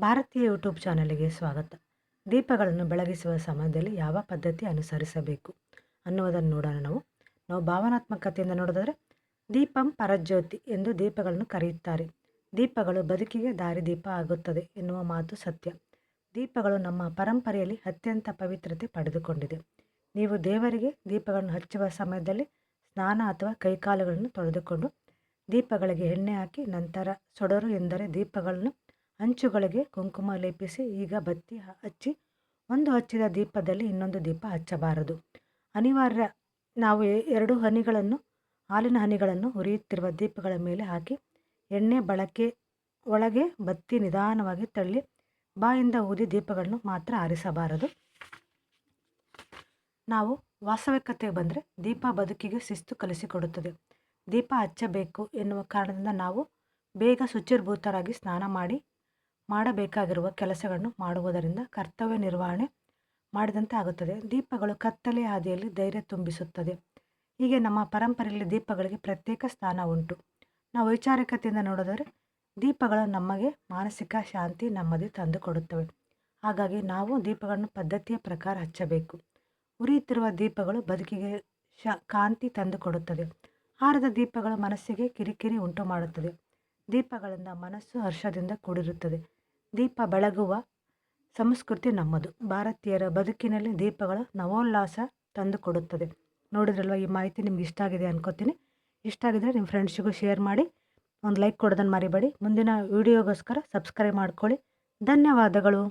ಭಾರತೀಯ ಯೂಟ್ಯೂಬ್ ಚಾನಲಿಗೆ ಸ್ವಾಗತ. ದೀಪಗಳನ್ನು ಬೆಳಗಿಸುವ ಸಮಯದಲ್ಲಿ ಯಾವ ಪದ್ಧತಿ ಅನುಸರಿಸಬೇಕು ಅನ್ನುವುದನ್ನು ನೋಡೋಣ ನಾವು. ನಾವು ಭಾವನಾತ್ಮಕತೆಯಿಂದ ನೋಡೋದಾದರೆ ದೀಪಂ ಪರಜ್ಯೋತಿ ಎಂದು ದೀಪಗಳನ್ನು ಕರೆಯುತ್ತಾರೆ. ದೀಪಗಳು ಬದುಕಿಗೆ ದಾರಿದೀಪ ಆಗುತ್ತದೆ ಎನ್ನುವ ಮಾತು ಸತ್ಯ. ದೀಪಗಳು ನಮ್ಮ ಪರಂಪರೆಯಲ್ಲಿ ಅತ್ಯಂತ ಪವಿತ್ರತೆ ಪಡೆದುಕೊಂಡಿದೆ. ನೀವು ದೇವರಿಗೆ ದೀಪಗಳನ್ನು ಹಚ್ಚುವ ಸಮಯದಲ್ಲಿ ಸ್ನಾನ ಅಥವಾ ಕೈಕಾಲುಗಳನ್ನು ತೊಳೆದುಕೊಂಡು ದೀಪಗಳಿಗೆ ಎಣ್ಣೆ ಹಾಕಿ ನಂತರ ಸೊಡರು ಎಂದರೆ ದೀಪಗಳನ್ನು ಅಂಚುಗಳಿಗೆ ಕುಂಕುಮ ಲೇಪಿಸಿ ಈಗ ಬತ್ತಿ ಹಚ್ಚಿ ಒಂದು ಹಚ್ಚಿದ ದೀಪದಲ್ಲಿ ಇನ್ನೊಂದು ದೀಪ ಹಚ್ಚಬಾರದು. ಅನಿವಾರ್ಯ ನಾವು ಎರಡು ಹನಿಗಳನ್ನು, ಹಾಲಿನ ಹನಿಗಳನ್ನು ಉರಿಯುತ್ತಿರುವ ದೀಪಗಳ ಮೇಲೆ ಹಾಕಿ ಎಣ್ಣೆ ಬಳಕೆ ಒಳಗೆ ಬತ್ತಿ ನಿಧಾನವಾಗಿ ತಳ್ಳಿ ಬಾಯಿಂದ ಊದಿ ದೀಪಗಳನ್ನು ಮಾತ್ರ ಆರಿಸಬಾರದು. ನಾವು ವಾಸ್ತವಿಕತೆಗೆ ಬಂದರೆ ದೀಪ ಬದುಕಿಗೆ ಶಿಸ್ತು ಕಲಿಸಿಕೊಡುತ್ತದೆ. ದೀಪ ಹಚ್ಚಬೇಕು ಎನ್ನುವ ಕಾರಣದಿಂದ ನಾವು ಬೇಗ ಶುಚಿರ್ಭೂತರಾಗಿ ಸ್ನಾನ ಮಾಡಿ ಮಾಡಬೇಕಾಗಿರುವ ಕೆಲಸಗಳನ್ನು ಮಾಡುವುದರಿಂದ ಕರ್ತವ್ಯ ನಿರ್ವಹಣೆ ಮಾಡಿದಂತೆ ಆಗುತ್ತದೆ. ದೀಪಗಳು ಕತ್ತಲೆ ಹಾದಿಯಲ್ಲಿ ಧೈರ್ಯ ತುಂಬಿಸುತ್ತದೆ. ಹೀಗೆ ನಮ್ಮ ಪರಂಪರೆಯಲ್ಲಿ ದೀಪಗಳಿಗೆ ಪ್ರತ್ಯೇಕ ಸ್ಥಾನ ಉಂಟು. ನಾವು ವೈಚಾರಿಕತೆಯಿಂದ ನೋಡಿದರೆ ದೀಪಗಳು ನಮಗೆ ಮಾನಸಿಕ ಶಾಂತಿ ನೆಮ್ಮದಿ ತಂದುಕೊಡುತ್ತವೆ. ಹಾಗಾಗಿ ನಾವು ದೀಪಗಳನ್ನು ಪದ್ಧತಿಯ ಪ್ರಕಾರ ಹಚ್ಚಬೇಕು. ಉರಿಯುತ್ತಿರುವ ದೀಪಗಳು ಬದುಕಿಗೆ ಶ, ಕಾಂತಿ ತಂದುಕೊಡುತ್ತದೆ. ಆರದ ದೀಪಗಳು ಮನಸ್ಸಿಗೆ ಕಿರಿಕಿರಿ ಉಂಟು ಮಾಡುತ್ತದೆ ದೀಪಗಳಿಂದ ಮನಸ್ಸು ಹರ್ಷದಿಂದ ಕೂಡಿರುತ್ತದೆ. ದೀಪ ಬೆಳಗುವ ಸಂಸ್ಕೃತಿ ನಮ್ಮದು. ಭಾರತೀಯರ ಬದುಕಿನಲ್ಲಿ ದೀಪಗಳ ನವೋಲ್ಲಾಸ ತಂದುಕೊಡುತ್ತದೆ. ನೋಡಿದ್ರಲ್ವ ಈ ಮಾಹಿತಿ? ನಿಮ್ಗೆ ಇಷ್ಟ ಆಗಿದೆ ಅನ್ಕೋತೀನಿ. ಇಷ್ಟ ಆಗಿದ್ರೆ ನಿಮ್ಮ ಫ್ರೆಂಡ್ಸಿಗೂ ಶೇರ್ ಮಾಡಿ. ಒಂದು ಲೈಕ್ ಕೊಡೋದನ್ನು ಮರಿಬೇಡಿ. ಮುಂದಿನ ವೀಡಿಯೋಗೋಸ್ಕರ ಸಬ್ಸ್ಕ್ರೈಬ್ ಮಾಡ್ಕೊಳ್ಳಿ. ಧನ್ಯವಾದಗಳು.